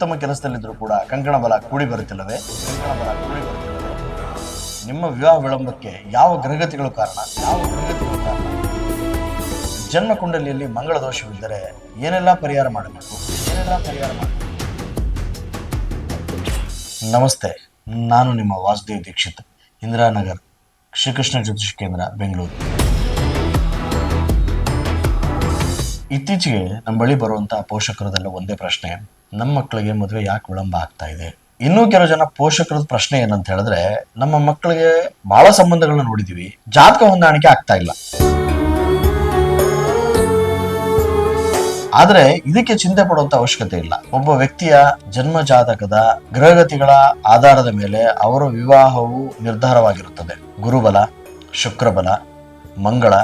ಉತ್ತಮ ಕೆಲಸದಲ್ಲಿದ್ದರೂ ಕೂಡ ಕಂಕಣ ಬಲ ಕೂಡಿ ಬರುತ್ತಿಲ್ಲವೇ? ಕಂಕಣ ಕೂಡಿ ಬರುತ್ತಿಲ್ಲವೇ? ನಿಮ್ಮ ವಿವಾಹ ವಿಳಂಬಕ್ಕೆ ಯಾವ ಗ್ರಹಗತಿಗಳು ಕಾರಣ? ಯಾವ ಗ್ರಹಗತಿಗಳು ಕಾರಣ? ಜನ್ಮ ಕುಂಡಲಿಯಲ್ಲಿ ಮಂಗಳ ದೋಷವಿದ್ದರೆ ಏನೆಲ್ಲ ಪರಿಹಾರ ಮಾಡಬೇಕು? ಏನೆಲ್ಲ ಪರಿಹಾರ ಮಾಡಬೇಕು? ನಮಸ್ತೆ, ನಾನು ನಿಮ್ಮ ವಾಸುದೇವ್ ದೀಕ್ಷಿತ್, ಇಂದಿರಾನಗರ್, ಶ್ರೀಕೃಷ್ಣ ಜ್ಯೋತಿಷ್ ಕೇಂದ್ರ, ಬೆಂಗಳೂರು. ಇತ್ತೀಚೆಗೆ ನಮ್ಮ ಬಳಿ ಬರುವಂತಹ ಪೋಷಕರದೆಲ್ಲ ಒಂದೇ ಪ್ರಶ್ನೆ. ನಮ್ಮ ಮಕ್ಕಳಿಗೆ ಮದುವೆ ಯಾಕೆ ವಿಳಂಬ ಆಗ್ತಾ ಇದೆ? ಇನ್ನೂ ಕೆಲವು ಜನ ಪೋಷಕರದ ಪ್ರಶ್ನೆ ಏನಂತ ಹೇಳಿದ್ರೆ, ನಮ್ಮ ಮಕ್ಕಳಿಗೆ ಬಹಳ ಸಂಬಂಧಗಳನ್ನ ನೋಡಿದೀವಿ. ಜಾತಕ ಹೊಂದಾಣಿಕೆ ಆಗ್ತಾ ಇಲ್ಲ. ಆದ್ರೆ ಇದಕ್ಕೆ ಚಿಂತೆ ಪಡುವಂತ ಅವಶ್ಯಕತೆ ಇಲ್ಲ. ಒಬ್ಬ ವ್ಯಕ್ತಿಯ ಜನ್ಮ ಜಾತಕದ ಗ್ರಹಗತಿಗಳ ಆಧಾರದ ಮೇಲೆ ಅವರ ವಿವಾಹವು ನಿರ್ಧಾರವಾಗಿರುತ್ತದೆ. ಗುರುಬಲ, ಶುಕ್ರಬಲ, ಮಂಗಳ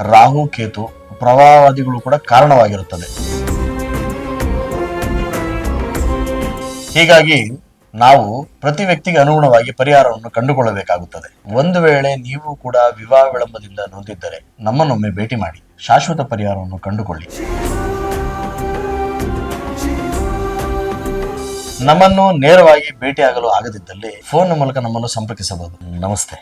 ರಾಹು, ಕೇತು ಪ್ರವಾಹವಾದಿಗಳು ಕೂಡ ಕಾರಣವಾಗಿರುತ್ತದೆ. ಹೀಗಾಗಿ ನಾವು ಪ್ರತಿ ವ್ಯಕ್ತಿಗೆ ಅನುಗುಣವಾಗಿ ಪರಿಹಾರವನ್ನು ಕಂಡುಕೊಳ್ಳಬೇಕಾಗುತ್ತದೆ. ಒಂದು ವೇಳೆ ನೀವು ಕೂಡ ವಿವಾಹ ವಿಳಂಬದಿಂದ ನೊಂದಿದ್ದರೆ ನಮ್ಮನ್ನೊಮ್ಮೆ ಭೇಟಿ ಮಾಡಿ, ಶಾಶ್ವತ ಪರಿಹಾರವನ್ನು ಕಂಡುಕೊಳ್ಳಿ. ನಮ್ಮನ್ನು ನೇರವಾಗಿ ಭೇಟಿಯಾಗಲು ಆಗದಿದ್ದಲ್ಲಿ ಫೋನ್ ಮೂಲಕ ನಮ್ಮನ್ನು ಸಂಪರ್ಕಿಸಬಹುದು. ನಮಸ್ತೆ.